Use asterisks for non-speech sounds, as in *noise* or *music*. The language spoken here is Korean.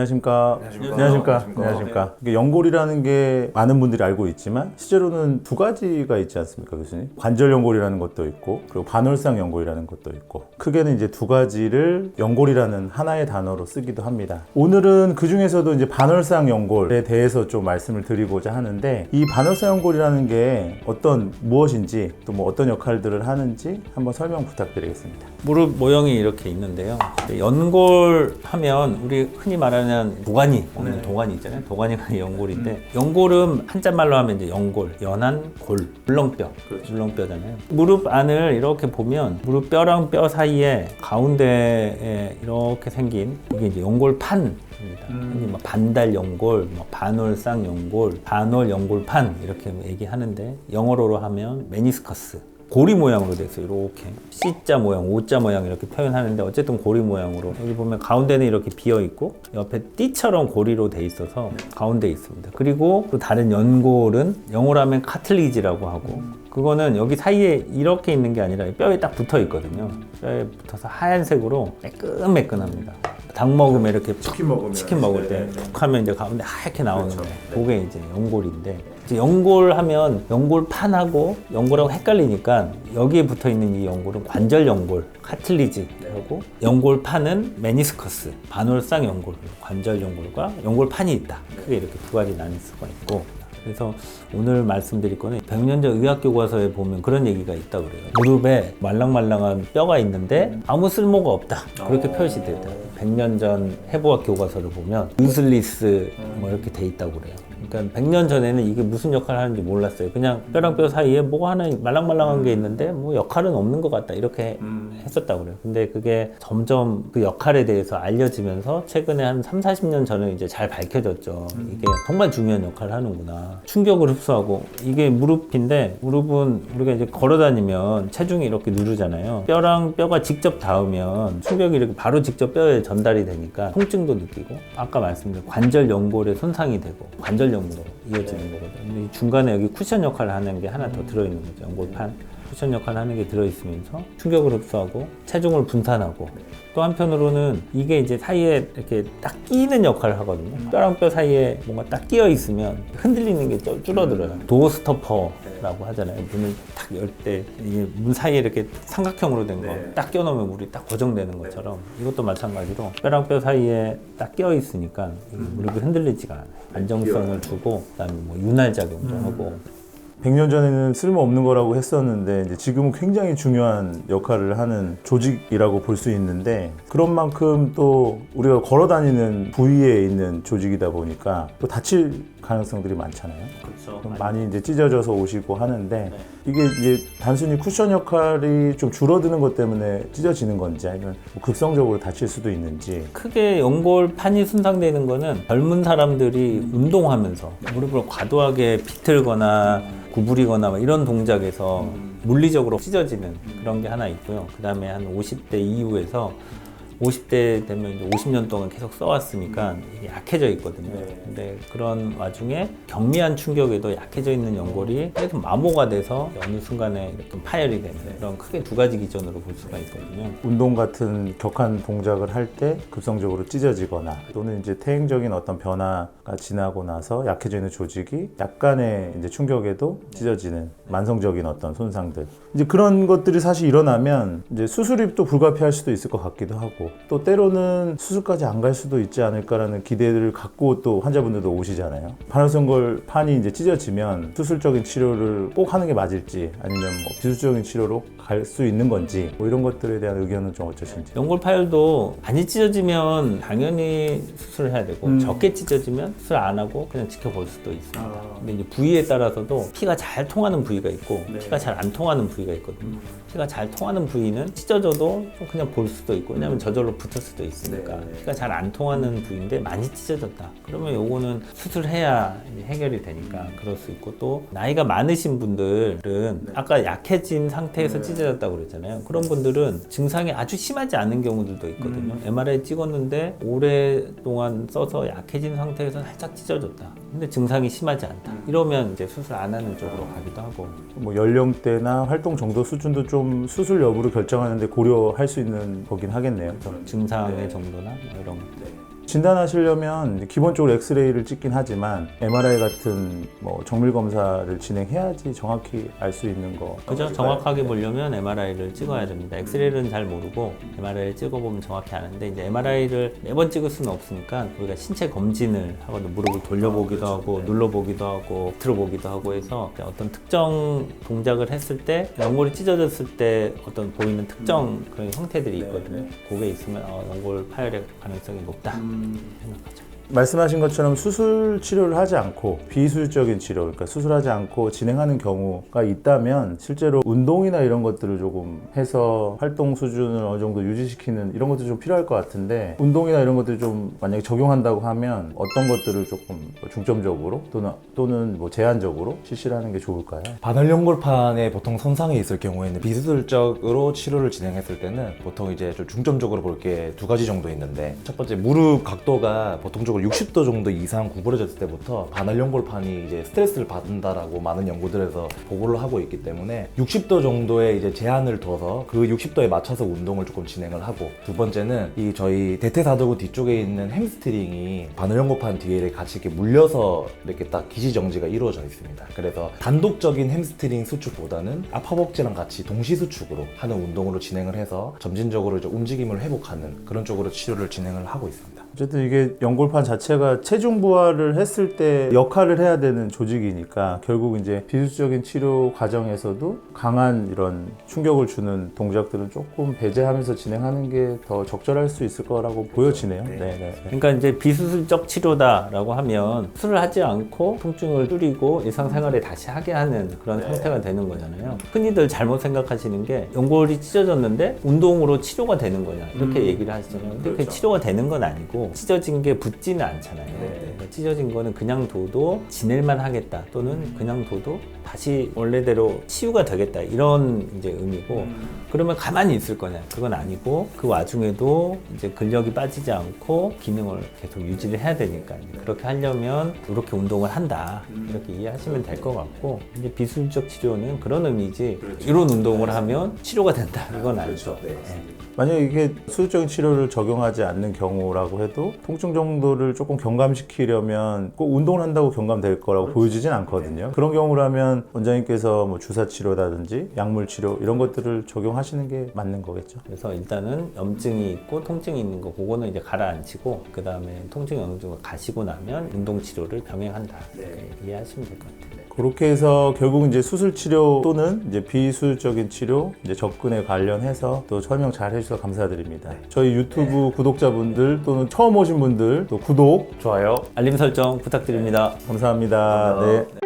안녕하십니까. 안녕하십니까. 안녕하십니까. 안녕하십니까. 안녕하십니까. 연골이라는 게 많은 분들이 알고 있지만 실제로는 두 가지가 있지 않습니까, 교수님? 관절 연골이라는 것도 있고 그리고 반월상 연골이라는 것도 있고 크게는 이제 두 가지를 연골이라는 하나의 단어로 쓰기도 합니다. 오늘은 그 중에서도 이제 반월상 연골에 대해서 좀 말씀을 드리고자 하는데 이 반월상 연골이라는 게 어떤 무엇인지 또 뭐 어떤 역할들을 하는지 한번 설명 부탁드리겠습니다. 무릎 모형이 이렇게 있는데요. 연골 하면 우리 흔히 말하는 도가니, 먹는 도가니 있잖아요. 도가니가 *laughs* 연골인데 연골은 한자말로 하면 이제 연골, 연한 골, 물렁뼈, 물렁뼈잖아요. 무릎 안을 이렇게 보면 무릎 뼈랑 뼈 사이에 가운데에 이렇게 생긴 이게 이제 연골판. 입니다. 흔히 뭐 반달 연골, 뭐 반월상 연골, 반월 연골판 이렇게 얘기하는데 영어로로 하면 메니스커스. 고리 모양으로 돼 있어요. 이렇게 C자 모양, O자 모양 이렇게 표현하는데 어쨌든 고리 모양으로 여기 보면 가운데는 이렇게 비어 있고 옆에 띠처럼 고리로 돼 있어서 가운데 있습니다. 그리고 또 다른 연골은 영어로 하면 카틀리지라고 하고 그거는 여기 사이에 이렇게 있는 게 아니라 뼈에 딱 붙어 있거든요. 뼈에 붙어서 하얀색으로 매끈매끈합니다. 닭 먹으면 이렇게 치킨 먹으면 치킨 먹을 네, 네. 때툭 하면 이제 가운데 하얗게 나오는데 그렇죠. 그게 이제 연골인데 이제 연골 하면 연골판하고 연골하고 헷갈리니까 여기에 붙어 있는 이 연골은 관절 연골 카틀리지하고 연골판은 메니스커스 반월상 연골 관절 연골과 연골판이 있다 크게 이렇게 두 가지 나뉠 수가 있고 그래서 오늘 말씀드릴 거는 100년 전 의학 교과서에 보면 그런 얘기가 있다 그래요. 무릎에 말랑말랑한 뼈가 있는데 아무 쓸모가 없다. 그렇게 표시되어 있다. 100년 전 해부학 교과서를 보면 유슬리스 뭐 이렇게 돼 있다고 그래요. 그러니까 100년 전에는 이게 무슨 역할을 하는지 몰랐어요. 그냥 뼈랑 뼈 사이에 뭐가 하나 말랑말랑한 게 있는데 뭐 역할은 없는 것 같다. 이렇게 했었다고 그래요. 근데 그게 점점 그 역할에 대해서 알려지면서 최근에 한 3, 40년 전에 이제 잘 밝혀졌죠. 이게 정말 중요한 역할을 하는구나. 충격을 흡수하고 이게 무릎인데 무릎은 우리가 이제 걸어 다니면 체중이 이렇게 누르잖아요. 뼈랑 뼈가 직접 닿으면 충격이 이렇게 바로 직접 뼈에 전달이 되니까 통증도 느끼고 아까 말씀드린 관절 연골에 손상이 되고 관절 연골로 이어지는 거거든요. 중간에 여기 쿠션 역할을 하는 게 하나 더 들어있는 거죠. 연골판. 쿠션 역할을 하는 게 들어있으면서 충격을 흡수하고 체중을 분산하고 또 한편으로는 이게 이제 사이에 이렇게 딱 끼는 역할을 하거든요. 뼈랑 뼈 사이에 뭔가 딱 끼어 있으면 흔들리는 게 줄- 줄어들어요. 도어 스토퍼 라고 하잖아요. 문을 딱 열 때 이게 문 사이에 이렇게 삼각형으로 된 거 네. 딱 끼워놓으면 물이 딱 고정되는 것처럼 이것도 마찬가지로 뼈랑 뼈 사이에 딱 끼어 있으니까 이게 무릎이 흔들리지가 않아요. 안정성을 주고 그다음에 뭐 윤활 작용도 하고 100년 전에는 쓸모없는 거라고 했었는데 이제 지금은 굉장히 중요한 역할을 하는 조직이라고 볼 수 있는데 그런 만큼 또 우리가 걸어 다니는 부위에 있는 조직이다 보니까 또 다칠 가능성들이 많잖아요. 그렇죠. 그럼 많이 이제 찢어져서 오시고 하는데 이게 이제 단순히 쿠션 역할이 좀 줄어드는 것 때문에 찢어지는 건지 아니면 뭐 급성적으로 다칠 수도 있는지 크게 연골판이 손상되는 거는 젊은 사람들이 운동하면서 무릎을 과도하게 비틀거나 구부리거나 막 이런 동작에서 물리적으로 찢어지는 그런 게 하나 있고요. 그 다음에 한 50대 이후에서 50대 되면 이제 50년 동안 계속 써왔으니까 이게 약해져 있거든요. 네. 근데 그런 와중에 경미한 충격에도 약해져 있는 연골이 계속 마모가 돼서 어느 순간에 이렇게 파열이 되는 그런 크게 두 가지 기전으로 볼 수가 있거든요. 운동 같은 격한 동작을 할 때 급성적으로 찢어지거나 또는 이제 퇴행적인 어떤 변화가 지나고 나서 약해져 있는 조직이 약간의 이제 충격에도 찢어지는 만성적인 어떤 손상들 이제 그런 것들이 사실 일어나면 이제 수술이 또 불가피할 수도 있을 것 같기도 하고 또 때로는 수술까지 안 갈 수도 있지 않을까라는 기대를 갖고 또 환자분들도 오시잖아요. 반월성골 판이 이제 찢어지면 수술적인 치료를 꼭 하는 게 맞을지 아니면 뭐 비수적인 치료로 갈 수 있는 건지 뭐 이런 것들에 대한 의견은 좀 어떠신지. 연골 파열도 많이 찢어지면 당연히 수술을 해야 되고 음. 적게 찢어지면 수술 안 하고 그냥 지켜볼 수도 있습니다. 아. 근데 이제 부위에 따라서도 피가 잘 통하는 부위가 있고 네. 피가 잘 안 통하는 부위가 있거든요. 피가 잘 통하는 부위는 찢어져도 좀 그냥 볼 수도 있고 왜냐면 저 절로 붙을 수도 있으니까 네, 네. 피가 잘 안 통하는 부위인데 많이 찢어졌다. 그러면 요거는 수술해야 해결이 되니까 그럴 수 있고 또 나이가 많으신 분들은 아까 약해진 상태에서 찢어졌다고 그랬잖아요. 그런 분들은 증상이 아주 심하지 않은 경우들도 있거든요. MRI 찍었는데 오랫동안 써서 약해진 상태에서 살짝 찢어졌다. 근데 증상이 심하지 않다. 이러면 이제 수술 안 하는 쪽으로 가기도 하고 뭐 연령대나 활동 정도 수준도 좀 수술 여부를 결정하는데 고려할 수 있는 거긴 하겠네요. 저는. 증상의 정도나 뭐 이런 것. 진단하시려면 기본적으로 엑스레이를 찍긴 하지만 MRI 같은 뭐 정밀 검사를 진행해야지 정확히 알 수 있는 거. 그죠? 정확하게 보려면 MRI를 찍어야 됩니다. 엑스레이는 잘 모르고 MRI를 찍어보면 정확히 아는데 이제 MRI를 매번 찍을 수는 없으니까 우리가 신체 검진을 하거든 무릎을 돌려보기도 하고 눌러보기도 하고 들어보기도 하고 해서 어떤 특정 동작을 했을 때 연골이 찢어졌을 때 어떤 보이는 특정 그런 형태들이 있거든요. 그게 있으면 어, 연골 파열의 가능성이 높다 생각하죠. 말씀하신 것처럼 수술 치료를 하지 않고 비수술적인 치료, 그러니까 수술하지 않고 진행하는 경우가 있다면 실제로 운동이나 이런 것들을 조금 해서 활동 수준을 어느 정도 유지시키는 이런 것도 좀 필요할 것 같은데 운동이나 이런 것들을 좀 만약에 적용한다고 하면 어떤 것들을 조금 중점적으로 또는 또는 뭐 제한적으로 실시를 하는 게 좋을까요? 반월연골판에 보통 손상이 있을 경우에는 비수술적으로 치료를 진행했을 때는 보통 이제 좀 중점적으로 볼 게 두 가지 정도 있는데 첫 번째 무릎 각도가 보통적으로 60도 정도 이상 구부러졌을 때부터 반월 연골판이 이제 스트레스를 받는다라고 많은 연구들에서 보고를 하고 있기 때문에 60도 정도의 이제 제한을 둬서 그 60도에 맞춰서 운동을 조금 진행을 하고 두 번째는 이 저희 대퇴사두근 뒤쪽에 있는 햄스트링이 반월 연골판 뒤에 같이 이렇게 물려서 이렇게 딱 기지 정지가 이루어져 있습니다. 그래서 단독적인 햄스트링 수축보다는 아파복지랑 같이 동시 수축으로 하는 운동으로 진행을 해서 점진적으로 이제 움직임을 회복하는 그런 쪽으로 치료를 진행을 하고 있습니다. 어쨌든 이게 연골판 자체가 체중 부하를 했을 때 역할을 해야 되는 조직이니까 결국 이제 비수적인 치료 과정에서도 강한 이런 충격을 주는 동작들은 조금 배제하면서 진행하는 게 더 적절할 수 있을 거라고 보여지네요. 네, 네. 그러니까 이제 비수술적 치료다라고 하면 수술을 하지 않고 통증을 줄이고 일상생활에 다시 하게 하는 그런 상태가 되는 거잖아요. 흔히들 잘못 생각하시는 게 연골이 찢어졌는데 운동으로 치료가 되는 거냐 이렇게 얘기를 하시잖아요. 근데 그게 치료가 되는 건 아니고 찢어진 게 붙지는 않잖아요. 그러니까 찢어진 거는 그냥 둬도 지낼만 하겠다 또는 그냥 둬도 다시 원래대로 치유가 되겠다 이런 이제 의미고 그러면 가만히 있을 거냐? 그건 아니고 그 와중에도 이제 근력이 빠지지 않고 기능을 계속 유지를 해야 되니까 그렇게 하려면 이렇게 운동을 한다. 이렇게 이해하시면 될 것 같고 이제 비술적 치료는 그런 의미지 이런 운동을 하면 치료가 된다. 이건 아니죠. 네. 만약에 이게 수술적인 치료를 적용하지 않는 경우라고 해도 통증 정도를 조금 경감시키려면 꼭 운동을 한다고 경감될 거라고 보여지진 않거든요. 그런 경우라면 원장님께서 뭐 주사 치료라든지 약물 치료 이런 것들을 적용하시는 게 맞는 거겠죠. 그래서 일단은 염증이 있고 통증이 있는 거 그거는 이제 가라앉히고 그 다음에 통증 정도 가시고 나면 운동 치료를 병행한다 이렇게 이해하시면 될 것 같아요. 그렇게 해서 결국 이제 수술 치료 또는 이제 비수술적인 치료, 이제 접근에 관련해서 또 설명 잘 해주셔서 감사드립니다. 저희 유튜브 구독자분들 또는 처음 오신 분들 또 구독 좋아요. 알림 설정 부탁드립니다. 감사합니다. 네.